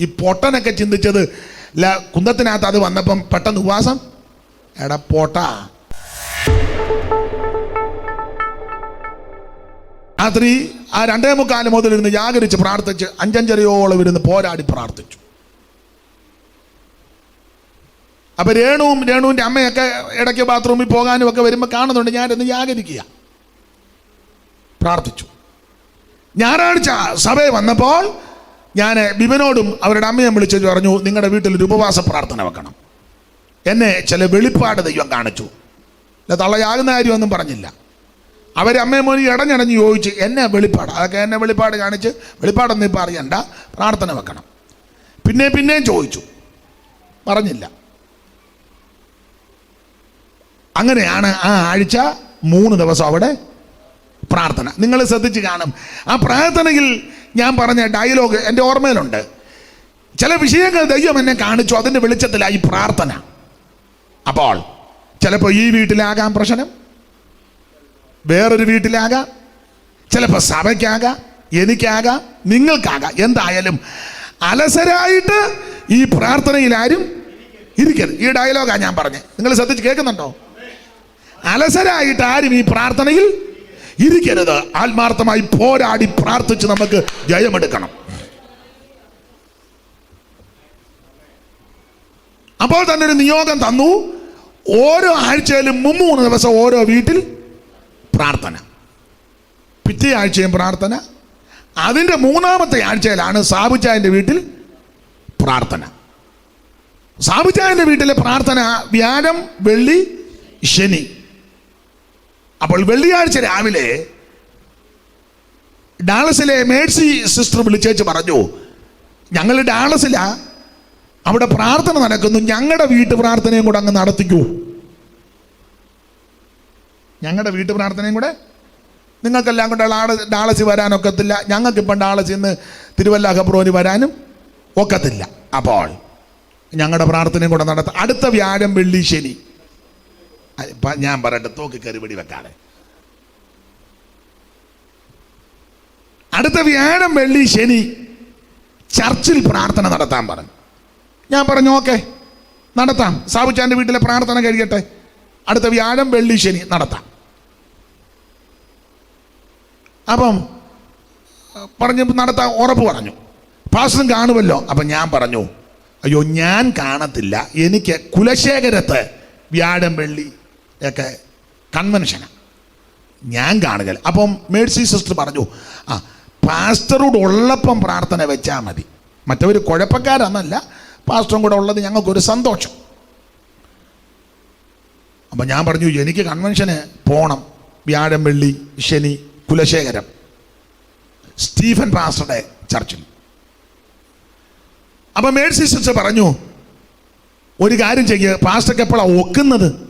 ഈ പൊട്ടനൊക്കെ ചിന്തിച്ചത് ല കുന്തത്തിനകത്ത് അത് വന്നപ്പം പെട്ടെന്ന് ഉപവാസം? എടാ പോട്ടാ. രാത്രി ആ രണ്ടേ മുക്കാൽ മുതൽ ഇരുന്ന് ജാഗരിച്ച് പ്രാർത്ഥിച്ച് അഞ്ചഞ്ചരയോളം ഇരുന്ന് പോരാടി പ്രാർത്ഥിച്ചു. അപ്പൊ രേണുവും രേണുവിന്റെ അമ്മയൊക്കെ ഇടയ്ക്ക് ബാത്റൂമിൽ പോകാനും ഒക്കെ വരുമ്പോൾ കാണുന്നുണ്ട് ഞാനിന്ന് ജാഗരിക്കുക. പ്രാർത്ഥിച്ചു. ഞായറാഴ്ച സഭയിൽ വന്നപ്പോൾ ഞാൻ ബിബിനോടും അവരുടെ അമ്മയും വിളിച്ചു പറഞ്ഞു നിങ്ങളുടെ വീട്ടിൽ ഒരു ഉപവാസ പ്രാർത്ഥന വെക്കണം. എന്നെ ചില വെളിപ്പാട് ദൈവം കാണിച്ചു. അല്ല തള്ളയാകുന്ന കാര്യമൊന്നും പറഞ്ഞില്ല. അവരെ അമ്മയും മോനി ഇടഞ്ഞടഞ്ഞ് ചോദിച്ച് എന്നെ വെളിപ്പാട്? അതൊക്കെ എന്നെ വെളിപ്പാട് കാണിച്ച് വെളിപ്പാടൊന്നും ഇപ്പം അറിയണ്ട. പ്രാർത്ഥന വെക്കണം. പിന്നെ പിന്നെയും ചോദിച്ചു. പറഞ്ഞില്ല. അങ്ങനെയാണ് ആ ആഴ്ച മൂന്ന് ദിവസം അവിടെ പ്രാർത്ഥന. നിങ്ങൾ ശ്രദ്ധിച്ച് കാണും. ആ പ്രാർത്ഥനയിൽ ഞാൻ പറഞ്ഞ ഡയലോഗ് എന്റെ ഓർമ്മയിലുണ്ട്. ചില വിഷയങ്ങൾ ദൈവം എന്നെ കാണിച്ചു അതിന്റെ വെളിച്ചത്തിലായി പ്രാർത്ഥന. അപ്പോൾ ചിലപ്പോൾ ഈ വീട്ടിലാകാം പ്രശ്നം വേറൊരു വീട്ടിലാകാം ചിലപ്പോൾ സഭയ്ക്കാകാം എനിക്കാകാം നിങ്ങൾക്കാകാം എന്തായാലും അലസരായിട്ട് ഈ പ്രാർത്ഥനയിൽ ആരും ഇരിക്കരുത്. ഈ ഡയലോഗാണ് ഞാൻ പറഞ്ഞത് നിങ്ങൾ ശ്രദ്ധിച്ച് കേൾക്കുന്നുണ്ടോ? അലസരായിട്ട് ആരും ഈ പ്രാർത്ഥനയിൽ ഇരിക്കരുത്. ആത്മാർത്ഥമായി പോരാടി പ്രാർത്ഥിച്ച് നമുക്ക് ജയമെടുക്കണം. അപ്പോൾ തന്നെ ഒരു നിയോഗം തന്നു. ഓരോ ആഴ്ചയിലും മുമ്മൂന്ന് ദിവസം ഓരോ വീട്ടിൽ പ്രാർത്ഥന. പിറ്റേ ആഴ്ചയും പ്രാർത്ഥന. അതിന്റെ മൂന്നാമത്തെ ആഴ്ചയിലാണ് സാബുച്ചായന്റെ വീട്ടിൽ പ്രാർത്ഥന. സാബുച്ചായന്റെ വീട്ടിലെ പ്രാർത്ഥന വ്യാഴം വെള്ളി ശനി. അപ്പോൾ വെള്ളിയാഴ്ച രാവിലെ ഡാളസിലെ മേഴ്സി സിസ്റ്റർ വിളിച്ചേച്ച് പറഞ്ഞു ഞങ്ങൾ ഡാളസിലാ അവിടെ പ്രാർത്ഥന നടക്കുന്നു ഞങ്ങളുടെ വീട്ടു പ്രാർത്ഥനയും കൂടെ അങ്ങ് നടത്തിക്കൂ. ഞങ്ങളുടെ വീട്ടു പ്രാർത്ഥനയും കൂടെ? നിങ്ങൾക്കെല്ലാം കൂടെ ഡാളസി വരാനൊക്കത്തില്ല ഞങ്ങൾക്കിപ്പം ഡാളസിൽ നിന്ന് തിരുവല്ല ഖബ്രോന് വരാനും ഒക്കത്തില്ല. അപ്പോൾ ഞങ്ങളുടെ പ്രാർത്ഥനയും കൂടെ നടത്താം അടുത്ത വ്യാഴം വെള്ളി ശനി. ഞാൻ പറയട്ടെ തോക്കി കരുപടി വെക്കാതെ. അടുത്ത വ്യാഴം വെള്ളി ശനി ചർച്ചിൽ പ്രാർത്ഥന നടത്താൻ പറഞ്ഞു. ഞാൻ പറഞ്ഞു ഓക്കെ നടത്താം. സാബുച്ചാന്റെ വീട്ടിലെ പ്രാർത്ഥന കഴിയട്ടെ. അടുത്ത വ്യാഴം വെള്ളി ശനി നടത്താം. അപ്പം പറഞ്ഞു നടത്താൻ ഉറപ്പ് പറഞ്ഞു. പാസ്റ്ററും കാണുമല്ലോ. അപ്പം ഞാൻ പറഞ്ഞു അയ്യോ ഞാൻ കാണത്തില്ല. എനിക്ക് കുലശേഖരത്ത് വ്യാഴം വെള്ളി ഒക്കെ കൺവെൻഷനാണ് ഞാൻ കാണുക അപ്പം മേഴ്സി സിസ്റ്റർ പറഞ്ഞു ആ പാസ്റ്ററോട് ഉള്ളപ്പം പ്രാർത്ഥന വെച്ചാൽ മതി. മറ്റവർ കുഴപ്പക്കാരെന്നല്ല പാസ്റ്ററും കൂടെ ഉള്ളത് ഞങ്ങൾക്കൊരു സന്തോഷം. അപ്പം ഞാൻ പറഞ്ഞു എനിക്ക് കൺവെൻഷന് പോകണം വ്യാഴം വെള്ളി ശനി കുലശേഖരം. സ്റ്റീഫൻ പാസ്റ്ററുടെ ചർച്ചിൽ. അപ്പം മേഴ്സി സിസ്റ്റർ പറഞ്ഞു ഒരു കാര്യം ചെയ്യുക പാസ്റ്റർക്ക് എപ്പോഴാണ് ഒക്കുന്നത്?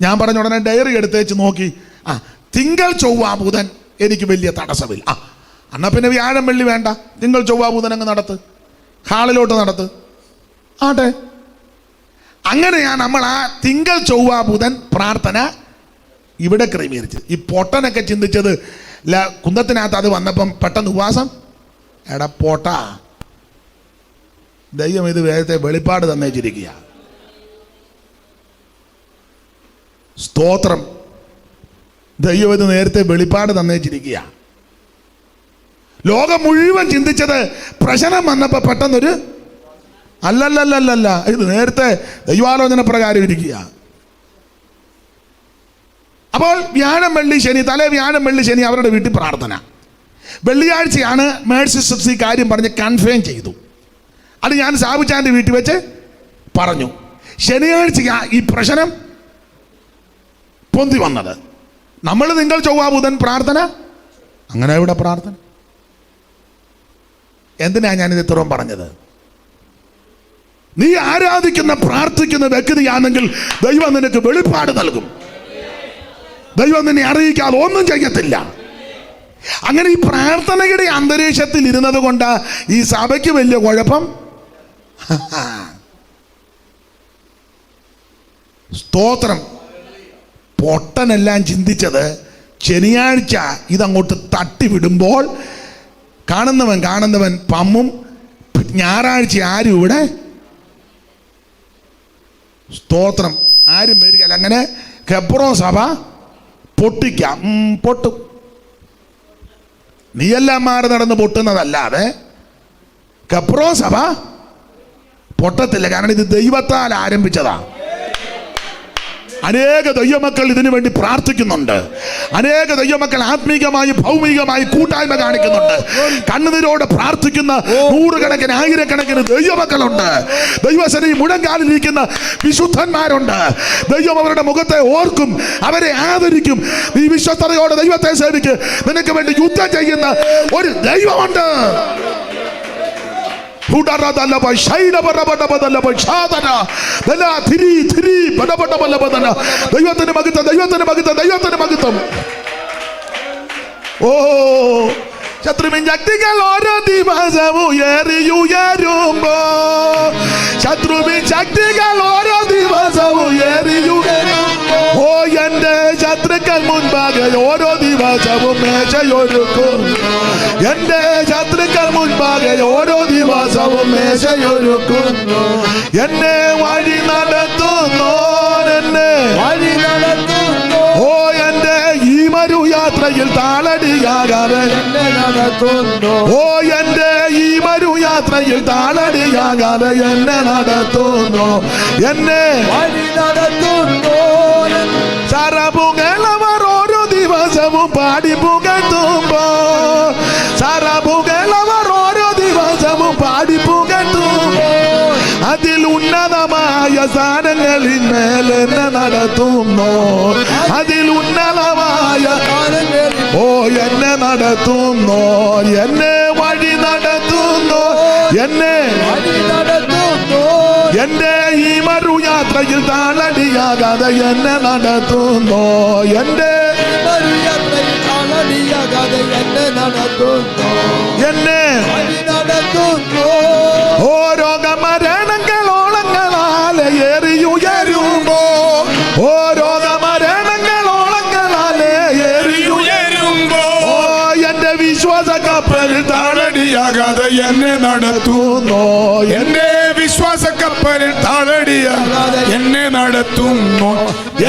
ഞാൻ പറഞ്ഞ ഉടനെ ഡയറി എടുത്തേച്ച് നോക്കി. ആ തിങ്കൾ ചൊവ്വ ബുധൻ എനിക്ക് വലിയ തടസ്സമില്ല. ആ എന്നാൽ പിന്നെ വ്യാഴം വെള്ളി വേണ്ട. തിങ്കൾ ചൊവ്വ ബുധൻ അങ്ങ് നടത്ത്. ഹാളിലോട്ട് നടത്ത്. ആട്ടെ. അങ്ങനെയാ നമ്മൾ ആ തിങ്കൾ ചൊവ്വ ബുധൻ പ്രാർത്ഥന ഇവിടെ ക്രമീകരിച്ചത്. ഈ പൊട്ടനൊക്കെ ചിന്തിച്ചത് ല കുന്തത്തിനകത്ത് അത് വന്നപ്പം പെട്ടെന്ന് ഉപവാസം. എടാ പൊട്ട. ദൈവം ഇത് വേദത്തെ വെളിപ്പാട് തന്നേച്ചിരിക്കുക സ്തോത്രം. ദൈവം ഇത് നേരത്തെ വെളിപ്പാട് തന്നേച്ചിരിക്കുക ലോകം മുഴുവൻ ചിന്തിച്ചത് പ്രശ്നം വന്നപ്പോൾ പെട്ടെന്നൊരു അല്ലല്ലല്ലല്ല ഇത് നേരത്തെ ദൈവാലോചന പ്രകാരം ഇരിക്കുക അപ്പോൾ വ്യാഴം വെള്ളി ശനി തലേ വ്യാഴം വെള്ളി ശനി അവരുടെ വീട്ടിൽ പ്രാർത്ഥന. വെള്ളിയാഴ്ചയാണ് മേഴ്സി ഈ കാര്യം പറഞ്ഞ് കൺഫേം ചെയ്തു. അത് ഞാൻ സാബുച്ചാന്റെ വീട്ടിൽ വെച്ച് പറഞ്ഞു. ശനിയാഴ്ച ഈ പ്രശ്നം പൊന്തി വന്നത്. നമ്മൾ നിങ്ങൾ ചൊവ്വാ ബുധൻ പ്രാർത്ഥന? അങ്ങനെ ഇവിടെ പ്രാർത്ഥന? എന്തിനാ ഞാനിത് ഇത്രയും പറഞ്ഞത്? നീ ആരാധിക്കുന്ന പ്രാർത്ഥിക്കുന്ന വ്യക്തിയാണെങ്കിൽ ദൈവം നിനക്ക് വെളിപ്പാട് നൽകും. ദൈവം നിന്നെ അറിയിക്കാതെ ഒന്നും ചെയ്യത്തില്ല. അങ്ങനെ ഈ പ്രാർത്ഥനയുടെ അന്തരീക്ഷത്തിൽ ഇരുന്നത് കൊണ്ട് ഈ സഭയ്ക്ക് വലിയ കുഴപ്പം? സ്തോത്രം. പൊട്ടനെല്ലാം ചിന്തിച്ചത് ശനിയാഴ്ച ഇതങ്ങോട്ട് തട്ടിവിടുമ്പോൾ കാണുന്നവൻ കാണുന്നവൻ പമ്മും ഞായറാഴ്ച ആരും ഇവിടെ സ്തോത്രം ആരും വരികയല്ല. അങ്ങനെ കെബ്രോ സഭ പൊട്ടിക്കാം. പൊട്ടും. നീയെല്ലാം മാറി നടന്ന് പൊട്ടുന്നതല്ലാതെ ഖബ്രോ സഭ പൊട്ടത്തില്ല. കാരണം ഇത് ദൈവത്താൽ ആരംഭിച്ചതാ. അനേക ദൈവമക്കൾ ഇതിനു വേണ്ടി പ്രാർത്ഥിക്കുന്നുണ്ട്. അനേക ദൈവമക്കൾ ആത്മീകമായി ഭൗമികമായി കൂട്ടായ്മ കാണിക്കുന്നുണ്ട്. കണ്ണുനീരോടെ പ്രാർത്ഥിക്കുന്ന നൂറുകണക്കിന് ആയിരക്കണക്കിന് ദൈവമക്കളുണ്ട്. ദൈവസനി മുഴങ്കാലിരിക്കുന്ന വിശുദ്ധന്മാരുണ്ട്. ദൈവം അവരുടെ മുഖത്തെ ഓർക്കും അവരെ ആദരിക്കും. നീ വിശ്വസ്തതയോടെ ദൈവത്തെ സേവിക്ക്. നിനക്ക് വേണ്ടി യുദ്ധം ചെയ്യുന്ന ഒരു ദൈവമുണ്ട്. ദൈവത്തിന് മകിത്തം ദൈവത്തിന് മകിത്തം ദൈവത്തിന് മകിത്തം ഓ ശത്രുവിൻ ഓരോ ദിവസവും ശത്രുവിൻ ശക്തികൾ ഓരോ ദിവസവും ഏറിയുയരുമ്പോ ഓ എന്റെ ശത്രുക്കൾ മുൻപാകെ ഓരോ ദിവസവും മേശയൊരുക്കും. എന്റെ ശത്രുക്കൾ മുൻപാകെ ഓരോ ദിവസവും മേശയൊരുക്കുന്നു. എന്നെ വഴി നടത്തുന്നു എന്നെ. വഴി നടത്തുന്നു. ഓ എന്റെ ഈ മരു യാത്രയിൽ താളടിയാകാതെ. ഓ എന്റെ ഈ മരു യാത്രയിൽ താളടിയാകാതെ എന്നെ നടത്തുന്നു. എന്നെ വഴി നടത്തുന്നു. സറപുകളവർ ഓരോ ദിവസവും പാടി പുകഴ്ത്തുമ്പോ സറപുകളവർ ഓരോ ദിവസവും പാടി പുകത്തു അതിൽ ഉന്നതമായ സാധനങ്ങളിൽ മേലെന്നെ നടത്തുന്നു. അതിൽ ഉന്നതമായ ഓ എന്നെ നടത്തുന്നു. എന്നെ വഴി നടത്തുന്നു. എന്നെ എന്റെ ഈ മറു യാത്രയിൽ താളടിയാകാതെ എന്നെ നടത്തുന്നു. എന്റെ എന്നെ ഓരോ എന്നെ വഴി നടത്തുന്നു ഓ രോഗമരണങ്ങളോളങ്ങളാലെ ഏറിയുയരുമ്പോ ഓ രോഗമരണങ്ങളോളങ്ങളാലെ ഏറിയുയരുമ്പോ ഓ എന്റെ വിശ്വാസ കപ്പൽ താളടിയാകാതെ എന്നെ നടത്തുന്നു എന്റെ വിശ്വാസ കപ്പലിൽ താളടിയാകാതെ എന്നെ നടത്തുന്നു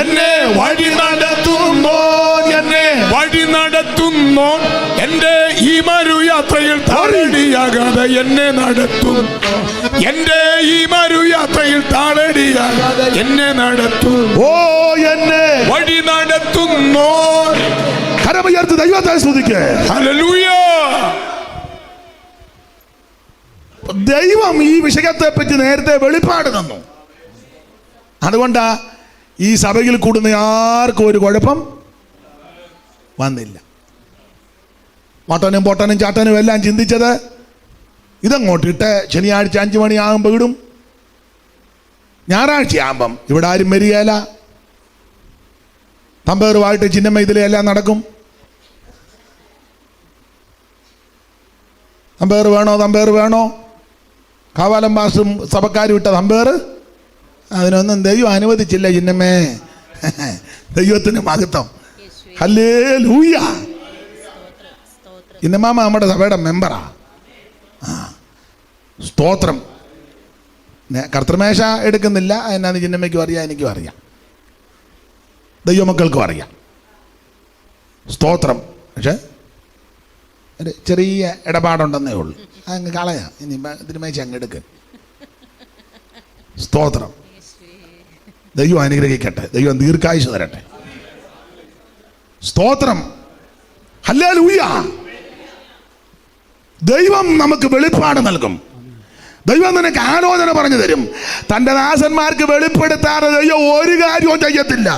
എന്നെ വഴി നടത്തുന്നു എന്നെ വഴി നടത്തുന്നു. ഈ മരുയാത്രയിൽ താളടിയാകാതെ എന്നെ നടത്തും. എന്റെ ഈ മരുയാത്രയിൽ താളടിയാകാതെ എന്നെ നടത്തും. ഓ എന്നെ. വഴി നടത്തുന്നു. കരമുയർത്ത് ദൈവത്തെ ഹല്ലേലൂയ. ദൈവം ഈ വിഷയത്തെ പറ്റി നേരത്തെ വെളിപ്പാട് തന്നു. അതുകൊണ്ടാ ഈ സഭയിൽ കൂടുന്ന ആർക്കും ഒരു കുഴപ്പം വന്നില്ല. മട്ടനും പൊട്ടനും ചാട്ടനും എല്ലാം ചിന്തിച്ചത് ഇതങ്ങോട്ട് ഇട്ട് ശനിയാഴ്ച അഞ്ചു മണിയാകുമ്പോൾ ഇടും. ഞായറാഴ്ച ആകുമ്പം ഇവിടെ ആരും വരികയില്ല. തമ്പേറുമായിട്ട് ചിന്നമ്മ ഇതിലെല്ലാം നടക്കും. തമ്പേർ വേണോ? തമ്പേർ വേണോ? കാവാലം മാസം സഭക്കാരും ഇട്ട തമ്പേർ? അതിനൊന്നും ദൈവം അനുവദിച്ചില്ല ചിന്നമ്മേ. ദൈവത്തിന് മഹത്വം. ഹല്ലേ ഇന്നമാമ നമ്മുടെ സഭയുടെ മെമ്പറാ. ആ. സ്തോത്രം. കർത്തൃമേശ എടുക്കുന്നില്ല. എന്നാന്ന് ചിന്നമ്മയ്ക്കും അറിയാം എനിക്കും അറിയാം. ദൈവമക്കൾക്കും അറിയാം. സ്തോത്രം. പക്ഷേ ഒരു ചെറിയ ഇടപാടുണ്ടെന്നേ ഉള്ളൂ. അങ്ങ് കളയാം. ഇനി തിരുമേശ അങ്ങ് എടുക്ക്. സ്തോത്രം. ദൈവം അനുഗ്രഹിക്കട്ടെ. ദൈവം ദീർഘായുസ് തരട്ടെ. സ്തോത്രം. ഹല്ലേ ദൈവം നമുക്ക് വെളിപ്പാട് നൽകും. ദൈവം നിനക്ക് ആലോചന പറഞ്ഞു തരും. തന്റെ ദാസന്മാർക്ക് വെളിപ്പെടുത്താതെ ദൈവം ഒരു കാര്യവും ചെയ്യത്തില്ല.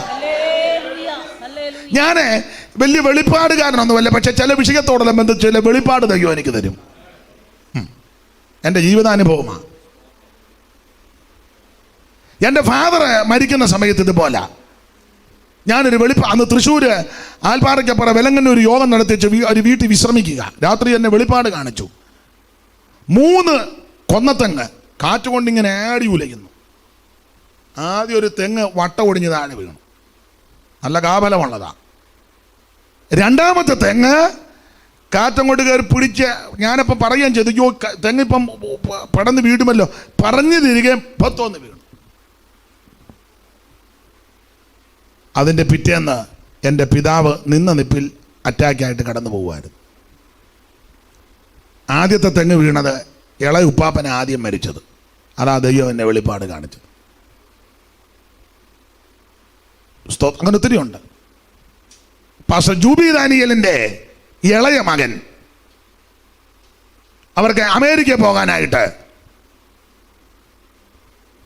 ഞാൻ വലിയ വെളിപ്പാടുകാരനൊന്നുമല്ല പക്ഷെ ചില വിഷയത്തോടെല്ലാം ബന്ധിച്ച് ചില വെളിപ്പാട് ദൈവം എനിക്ക് തരും. എന്റെ ജീവിതാനുഭവമാണ്. എന്റെ ഫാദർ മരിക്കുന്ന സമയത്ത് ഇതുപോലെ. ഞാനൊരു വെളിപ്പ അന്ന് തൃശ്ശൂർ ആൽപ്പാറയ്ക്കപ്പുറ ഒരു യോഗം നടത്തിച്ച് ഒരു വീട്ടിൽ വിശ്രമിക്കുക. രാത്രി തന്നെ വെളിപ്പാട് കാണിച്ചു. മൂന്ന് കൊന്നത്തെങ്ങ് കാറ്റുകൊണ്ടിങ്ങനെ ആടി ഉലയുന്നു. ആദ്യം ഒരു തെങ്ങ് വട്ട ഒടിഞ്ഞ് താഴെ വീണു. നല്ല കാബലമുള്ളതാ. രണ്ടാമത്തെ തെങ്ങ് കാറ്റങ്ങോട്ട് കയറി പിടിച്ച് ഞാനപ്പം പറയുകയും ചെയ്തു യോ തെങ്ങിപ്പം പടന്ന് വീടുമല്ലോ പറഞ്ഞു തിരികെ പത്തോന്ന് വീണു. അതിന്റെ പിറ്റേന്ന് എന്റെ പിതാവ് നിന്ന നിപ്പിൽ അറ്റാക്കായിട്ട് കടന്നു പോകുമായിരുന്നു ആദ്യത്തെ തെങ്ങ് വീണത് ഇള ഉപ്പാപ്പന ആദ്യം മരിച്ചത്. അതാ ദൈവം എന്നെ വെളിപ്പാട് കാണിച്ചത്. അങ്ങനെ ഒത്തിരി ഉണ്ട്. പാസ്റ്റർ ജൂബി ദാനിയലിന്റെ ഇളയ മകൻ. അവർക്ക് അമേരിക്ക പോകാനായിട്ട്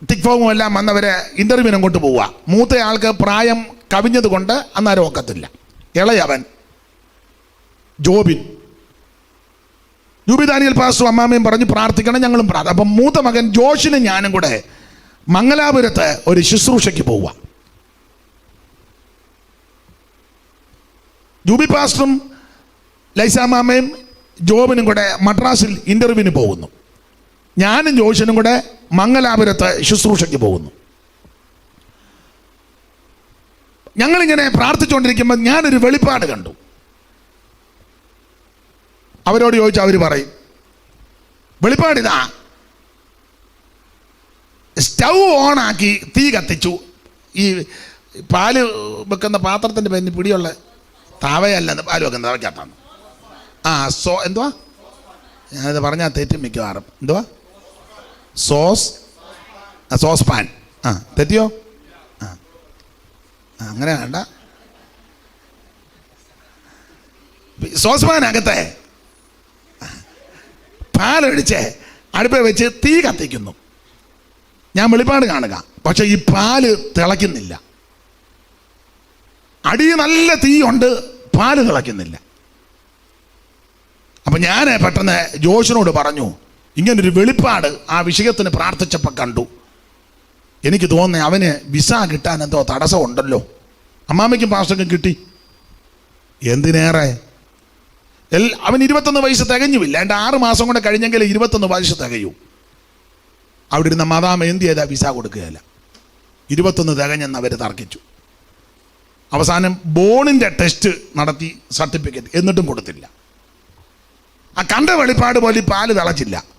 ടിക് ഫോമും എല്ലാം വന്നവരെ ഇന്റർവ്യൂവിനും കൊണ്ട് പോവുക. മൂത്ത ആൾക്ക് പ്രായം കവിഞ്ഞത് അന്നാരും ഒക്കത്തില്ല. ഇളയവൻ ജോബിൻ. ജൂബി ദാനിയൽ പാസ്റ്ററും അമ്മാമ്മയും പറഞ്ഞ് പ്രാർത്ഥിക്കണം ഞങ്ങളും പ്രാർത്ഥന അപ്പം മൂത്ത മകൻ ജോഷിനും ഞാനും കൂടെ മംഗലാപുരത്ത് ഒരു ശുശ്രൂഷയ്ക്ക് പോവുക. ജൂബി പാസ്റ്ററും ലൈസാമാമയും ജോബിനും കൂടെ മദ്രാസിൽ ഇന്റർവ്യൂവിന് പോകുന്നു. ഞാനും ജോഷിനും കൂടെ മംഗലാപുരത്ത് ശുശ്രൂഷയ്ക്ക് പോകുന്നു. ഞങ്ങളിങ്ങനെ പ്രാർത്ഥിച്ചുകൊണ്ടിരിക്കുമ്പോൾ ഞാനൊരു വെളിപ്പാട് കണ്ടു. അവരോട് ചോദിച്ചാൽ അവർ പറയും വെളിപ്പാടിതാ സ്റ്റൗ ഓണാക്കി തീ കത്തിച്ചു. ഈ പാൽ വെക്കുന്ന പാത്രത്തിന്റെ പേരിന് പിടിയുള്ള താവയല്ല പാൽ വെക്കുന്ന തവയ്ക്കകത്താണ് ആ സോ എന്തുവാ? ഞാനത് പറഞ്ഞാൽ തെറ്റും മിക്കവാറും. എന്തുവാ? Sauce sauce pan. ആ തെറ്റിയോ? അങ്ങനെ വേണ്ട ശ്വാസമാനകത്തെ പാലൊഴിച്ച് അടുപ്പ് വെച്ച് തീ കത്തിക്കുന്നു. ഞാൻ വെളിപ്പാട് കാണുക. പക്ഷെ ഈ പാൽ തിളയ്ക്കുന്നില്ല. അടി നല്ല തീയുണ്ട് പാൽ തിളയ്ക്കുന്നില്ല. അപ്പം ഞാൻ പെട്ടെന്ന് ജോഷിനോട് പറഞ്ഞു ഇങ്ങനൊരു വെളിപ്പാട് ആ വിഷയത്തിന് പ്രാർത്ഥിച്ചപ്പോൾ കണ്ടു. എനിക്ക് തോന്നുന്നത് അവന് വിസ കിട്ടാൻ എന്തോ തടസ്സമുണ്ടല്ലോ. അമ്മാമ്മയ്ക്കും പാസ്റ്റർക്കും കിട്ടി. എന്തിനേറെ? എൽ അവൻ ഇരുപത്തൊന്ന് വയസ്സ് തികഞ്ഞുമില്ല. എന്റെ ആറ് മാസം കൂടെ കഴിഞ്ഞെങ്കിൽ ഇരുപത്തൊന്ന് വയസ്സ് തികയൂ. അവിടെ ഇരുന്ന മാതാമ എന്ത് ചെയ്താൽ വിസ കൊടുക്കുകയല്ല. ഇരുപത്തൊന്ന് തികഞ്ഞെന്ന് അവർ തർക്കിച്ചു. അവസാനം ബോണിന്റെ ടെസ്റ്റ് നടത്തി സർട്ടിഫിക്കറ്റ്. എന്നിട്ടും കൊടുത്തില്ല. ആ കണ്ട വെളിപ്പാട് പോലെ പാൽ തിളച്ചില്ല.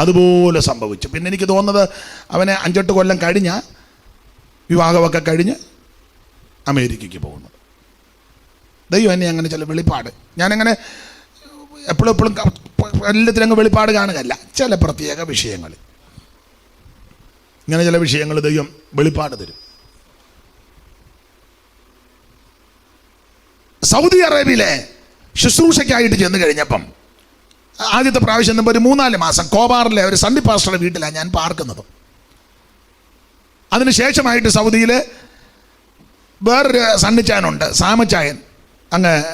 അതുപോലെ സംഭവിച്ചു. പിന്നെ എനിക്ക് തോന്നുന്നത് അവനെ അഞ്ചെട്ട് കൊല്ലം കഴിഞ്ഞ വിവാഹമൊക്കെ കഴിഞ്ഞ് അമേരിക്കയ്ക്ക് പോകുന്നത് ദൈവം എന്നെ അങ്ങനെ ചില വെളിപ്പാട്. ഞാനങ്ങനെ എപ്പോഴും എപ്പോഴും എല്ലാത്തിലും അങ്ങ് വെളിപ്പാട് കാണുകയല്ല. ചില പ്രത്യേക വിഷയങ്ങൾ. ഇങ്ങനെ ചില വിഷയങ്ങൾ ദൈവം വെളിപ്പാട് തരും. സൗദി അറേബ്യയിലെ ശുശ്രൂഷയ്ക്കായിട്ട് ചെന്ന് കഴിഞ്ഞപ്പം ആദ്യത്തെ പ്രാവശ്യം എന്നുമ്പോൾ ഒരു മൂന്നാൽ മാസം കോബാറിലെ ഒരു സണ്ണി പാസ്റ്ററുടെ വീട്ടിലാണ് ഞാൻ പാർക്കുന്നത്. അതിനുശേഷമായിട്ട് സൗദിയിൽ വേറൊരു സണ്ണിച്ചായനുണ്ട് സാമച്ചായൻ. അങ്ങ്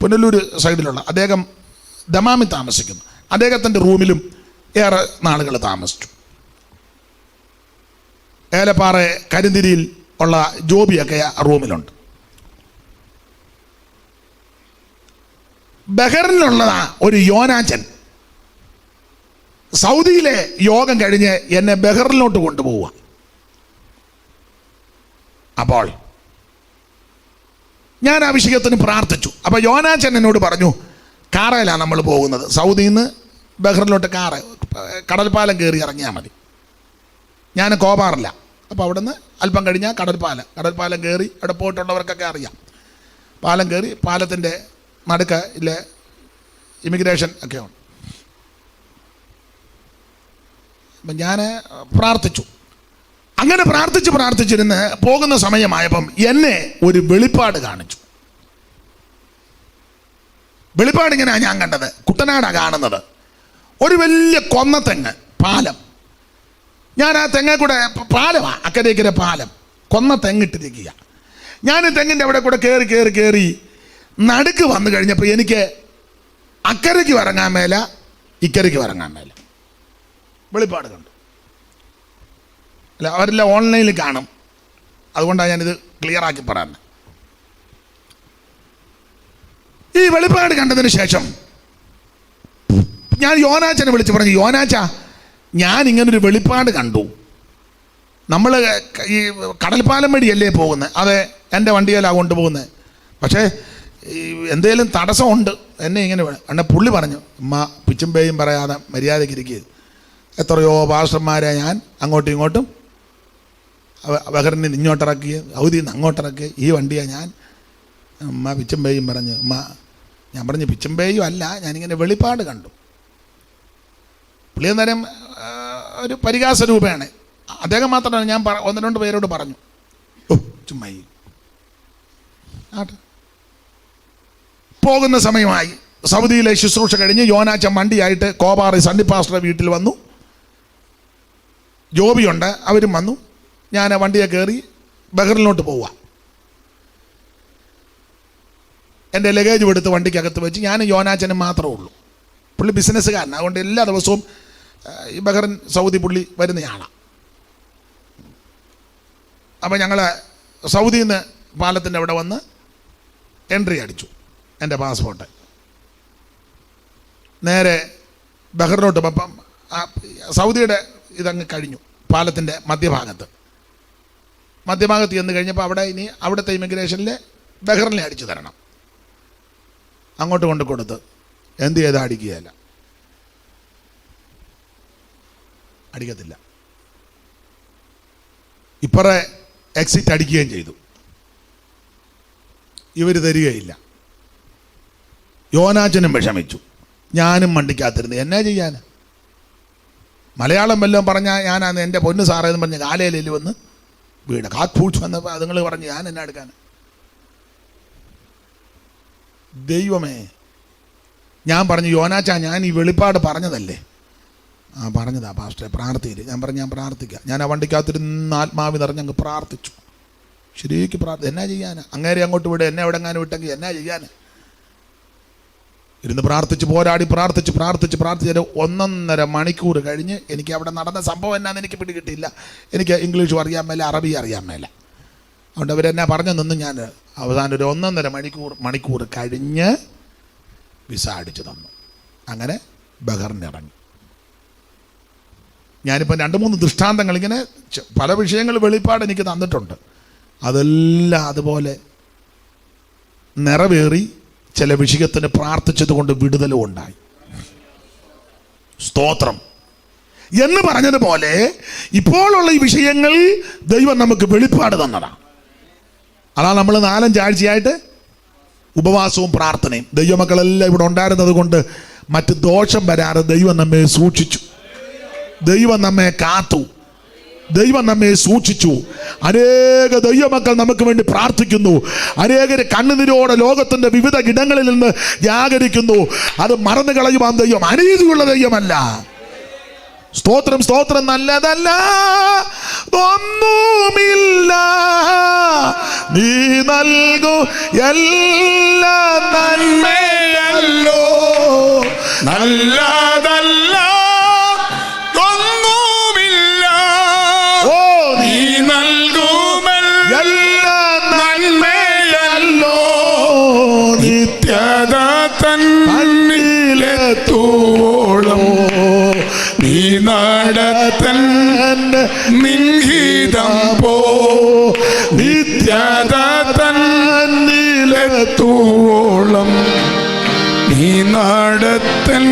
പുനലൂർ സൈഡിലുള്ള അദ്ദേഹം ദമാമി താമസിക്കുന്നു. അദ്ദേഹത്തിന്റെ റൂമിലും ഏറെ നാളുകൾ താമസിച്ചു. ഏലപ്പാറ കരിന്തിരിയിൽ ഉള്ള ജോബിയൊക്കെ ആ റൂമിലുണ്ട്. ബഹറിനുള്ളതാ ഒരു യോനാച്ചൻ സൗദിയിലെ യോഗം കഴിഞ്ഞ് എന്നെ ബഹറിലോട്ട് കൊണ്ടുപോവുക. അപ്പോൾ ഞാൻ ആ വിഷയത്തിന് പ്രാർത്ഥിച്ചു. അപ്പോൾ യോനാച്ചൻ എന്നോട് പറഞ്ഞു കാറയിലാണ് നമ്മൾ പോകുന്നത്. സൗദിയിൽ നിന്ന് ബഹ്റിലോട്ട് കാറ് കടൽപ്പാലം കയറി ഇറങ്ങിയാൽ മതി. ഞാൻ കോപാറില്ല അപ്പോൾ അവിടുന്ന് അല്പം കഴിഞ്ഞാൽ കടൽപ്പാലം. കടൽപ്പാലം കയറി അവിടെ പോയിട്ടുള്ളവർക്കൊക്കെ അറിയാം. പാലം കയറി പാലത്തിന്റെ നടുക്ക് ഇല്ല? ഇമിഗ്രേഷൻ ഒക്കെ ഉണ്ട് അപ്പം ഞാൻ പ്രാർത്ഥിച്ചു. അങ്ങനെ പ്രാർത്ഥിച്ച് പ്രാർത്ഥിച്ചിരുന്ന് പോകുന്ന സമയമായപ്പം എന്നെ ഒരു വെളിപ്പാട് കാണിച്ചു. വെളിപ്പാട് ഇങ്ങനെയാണ് ഞാൻ കണ്ടത്. കുട്ടനാടാണ് കാണുന്നത്. ഒരു വലിയ കൊന്ന തെങ്ങ് പാലം. ഞാൻ ആ തെങ്ങ കൂടെ പാലമാ അക്കരയ്ക്കര പാലം. കൊന്ന തെങ്ങിട്ടിരിക്കുക ഞാൻ തെങ്ങിന്റെ അവിടെ കൂടെ കയറി കയറി കയറി നടുക്ക് വന്നു കഴിഞ്ഞപ്പോൾ എനിക്ക് അക്കരയ്ക്ക് ഇറങ്ങാൻ മേല ഇക്കരയ്ക്ക് ഇറങ്ങാൻ മേല. വെളിപ്പാട് കണ്ടു. അല്ല അവരെല്ലാം ഓൺലൈനിൽ കാണും. അതുകൊണ്ടാണ് ഞാനിത് ക്ലിയർ ആക്കി പറയുന്നത് ഈ വെളിപ്പാട് കണ്ടതിന് ശേഷം ഞാൻ യോനാച്ചനെ വിളിച്ചു പറഞ്ഞു യോനാച്ച ഞാൻ ഇങ്ങനൊരു വെളിപ്പാട് കണ്ടു. നമ്മൾ ഈ കടൽപ്പാലം വഴിയല്ലേ പോകുന്നത് അതെ എന്റെ വണ്ടിയിലാണ് കൊണ്ടുപോകുന്നത് പക്ഷേ എന്തേലും തടസ്സമുണ്ട് എന്നെ ഇങ്ങനെ എന്നെ പുള്ളി പറഞ്ഞു ഉമ്മ പിച്ചും പേയും പറയാതെ മര്യാദയ്ക്ക് ഇരിക്കുക എത്രയോ പാസ്റ്റർമാരെ ഞാൻ അങ്ങോട്ടും ഇങ്ങോട്ടും ബഹറിനെ ഇങ്ങോട്ടിറക്കി ഔദിയിൽ നിന്ന് അങ്ങോട്ടിറക്കി ഈ വണ്ടിയെ ഞാൻ ഉമ്മ പിച്ചും പേയും പറഞ്ഞു ഉമ്മ ഞാൻ പറഞ്ഞു പിച്ചും പേയും അല്ല ഞാനിങ്ങനെ വെളിപ്പാട് കണ്ടു. പുള്ളി അന്നേരം ഒരു പരിഹാസ രൂപയാണ് അദ്ദേഹം മാത്രമല്ല ഞാൻ ഒന്ന് രണ്ട് പേരോട് പറഞ്ഞു. ഓ ചുമ്മാ ആട്ടെ. പോകുന്ന സമയമായി. സൗദിയിലെ ശുശ്രൂഷ കഴിഞ്ഞ് യോനാച്ച മണ്ടിയായിട്ട് കോപാറി സണ്ണി പാസ്റ്ററുടെ വീട്ടിൽ വന്നു. ജോബിയുണ്ട് അവരും വന്നു. ഞാൻ വണ്ടിയെ കയറി ബഹറിലോട്ട് പോവുക. എന്റെ ലഗേജ് എടുത്ത് വണ്ടിക്കകത്ത് വെച്ച് ഞാൻ യോനാച്ചനും മാത്രമേ ഉള്ളൂ. പുള്ളി ബിസിനസ്സുകാരൻ അതുകൊണ്ട് എല്ലാ ദിവസവും ഈ ബഹറിൻ സൗദി പുള്ളി വരുന്നയാളാണ് അപ്പോൾ ഞങ്ങൾ സൗദിയിൽ നിന്ന് പാലത്തിന്റെ അവിടെ വന്ന് എൻട്രി അടിച്ചു. എന്റെ പാസ്പോർട്ട്. നേരെ ബഹ്റിനോട്ട് അപ്പം സൗദിയുടെ ഇതങ്ങ് കഴിഞ്ഞു പാലത്തിന്റെ മധ്യഭാഗത്ത്. മധ്യഭാഗത്ത് ചെന്ന് കഴിഞ്ഞപ്പോൾ അവിടെ ഇനി അവിടുത്തെ ഇമിഗ്രേഷനിൽ ബഹറിനെ അടിച്ചു തരണം. അങ്ങോട്ട് കൊണ്ട് കൊടുത്ത് എന്ത് ചെയ്താൽ അടിക്കുകയല്ല. അടിക്കത്തില്ല. ഇപ്പറേ എക്സിറ്റ് അടിക്കുകയും ചെയ്തു. ഇവർ തരികയില്ല. യോനാച്ചനും വിഷമിച്ചു. ഞാനും മണ്ടിക്കാത്തിരുന്നു. എന്നാ ചെയ്യാൻ? മലയാളം വല്ലതും പറഞ്ഞാൽ ഞാനാന്ന് എന്റെ പൊന്ന് സാറേ എന്ന് പറഞ്ഞ് കാലയിൽ വന്ന് വീട് കാത്പൂച്ച് വന്നപ്പോൾ അതുങ്ങൾ പറഞ്ഞ് ഞാൻ എന്നാ എടുക്കാൻ? ദൈവമേ ഞാൻ പറഞ്ഞു യോനാച്ച ഞാൻ ഈ വെളിപ്പാട് പറഞ്ഞതല്ലേ? ആ പറഞ്ഞതാ പാസ്റ്ററെ പ്രാർത്ഥിയില്ല ഞാൻ പറഞ്ഞു ഞാൻ പ്രാർത്ഥിക്കാം. ഞാൻ ആ വണ്ടിക്കകത്തിരുന്ന് ആത്മാവി നിറഞ്ഞ് അങ്ങ് പ്രാർത്ഥിച്ചു. ശരിക്കും പ്രാർത്ഥി എന്നാ ചെയ്യാനാ? അങ്ങേരെ അങ്ങോട്ട് വിട് എന്നെ എവിടെങ്ങാനും വിട്ടെങ്കിൽ എന്നാ ചെയ്യാൻ ഇരുന്ന് പ്രാർത്ഥിച്ച് പോരാടി പ്രാർത്ഥിച്ച് പ്രാർത്ഥിച്ച് പ്രാർത്ഥിച്ച്. ഒന്നൊന്നര മണിക്കൂർ കഴിഞ്ഞ് എനിക്ക് അവിടെ നടന്ന സംഭവം എന്നാന്ന് എനിക്ക് പിടികിട്ടില്ല എനിക്ക് ഇംഗ്ലീഷും അറിയാൻ മേല അറബി അറിയാൻ മേല. അതുകൊണ്ട് അവരെന്നെ പറഞ്ഞു നിന്ന് ഞാൻ അവസാനം ഒരു ഒന്നൊന്നര മണിക്കൂർ മണിക്കൂർ കഴിഞ്ഞ് വിസ അടിച്ചു തന്നു. അങ്ങനെ ബഹറിനിറങ്ങി. ഞാനിപ്പം രണ്ട് മൂന്ന് ദൃഷ്ടാന്തങ്ങൾ ഇങ്ങനെ പല വിഷയങ്ങൾ വെളിപ്പാട് എനിക്ക് തന്നിട്ടുണ്ട്. അതെല്ലാം അതുപോലെ നിറവേറി ചില വിഷയത്തിന് പ്രാർത്ഥിച്ചത് കൊണ്ട് വിടുതലും ഉണ്ടായി. സ്തോത്രം. എന്ന് പറഞ്ഞതുപോലെ ഇപ്പോഴുള്ള ഈ വിഷയങ്ങൾ ദൈവം നമുക്ക് വെളിപ്പാട് തന്നതാണ്. അതാണ് നമ്മൾ നാലഞ്ചാഴ്ചയായിട്ട് ഉപവാസവും പ്രാർത്ഥനയും. ദൈവമക്കളെല്ലാം ഇവിടെ ഉണ്ടായിരുന്നത് കൊണ്ട് മറ്റ് ദോഷം വരാതെ ദൈവം നമ്മെ സൂക്ഷിച്ചു. ദൈവം നമ്മെ കാത്തു. ദൈവം നമ്മെ സൂക്ഷിച്ചു. അനേക ദൈവമക്കൾ നമുക്ക് വേണ്ടി പ്രാർത്ഥിക്കുന്നു. അനേകരെ കണ്ണുനിരോടെ ലോകത്തിന്റെ വിവിധ ഇടങ്ങളിൽ നിന്ന് ജാഗരിക്കുന്നു അത് മറന്നു കളയുവാൻ ദൈവം അനീതിയുള്ള ദൈവമല്ല. സ്തോത്രം സ്തോത്രം നല്ലതല്ല. ഒന്നുമില്ല. നീ നൽകൂ എല്ലാ നന്മയല്ലോ. നല്ലതല്ല. തന്നിലെത്തോളം നീ നടത്തൻ നിഹിതം പോ. നിത്യത തന്നിലെത്തോളം നീ നടത്തൻ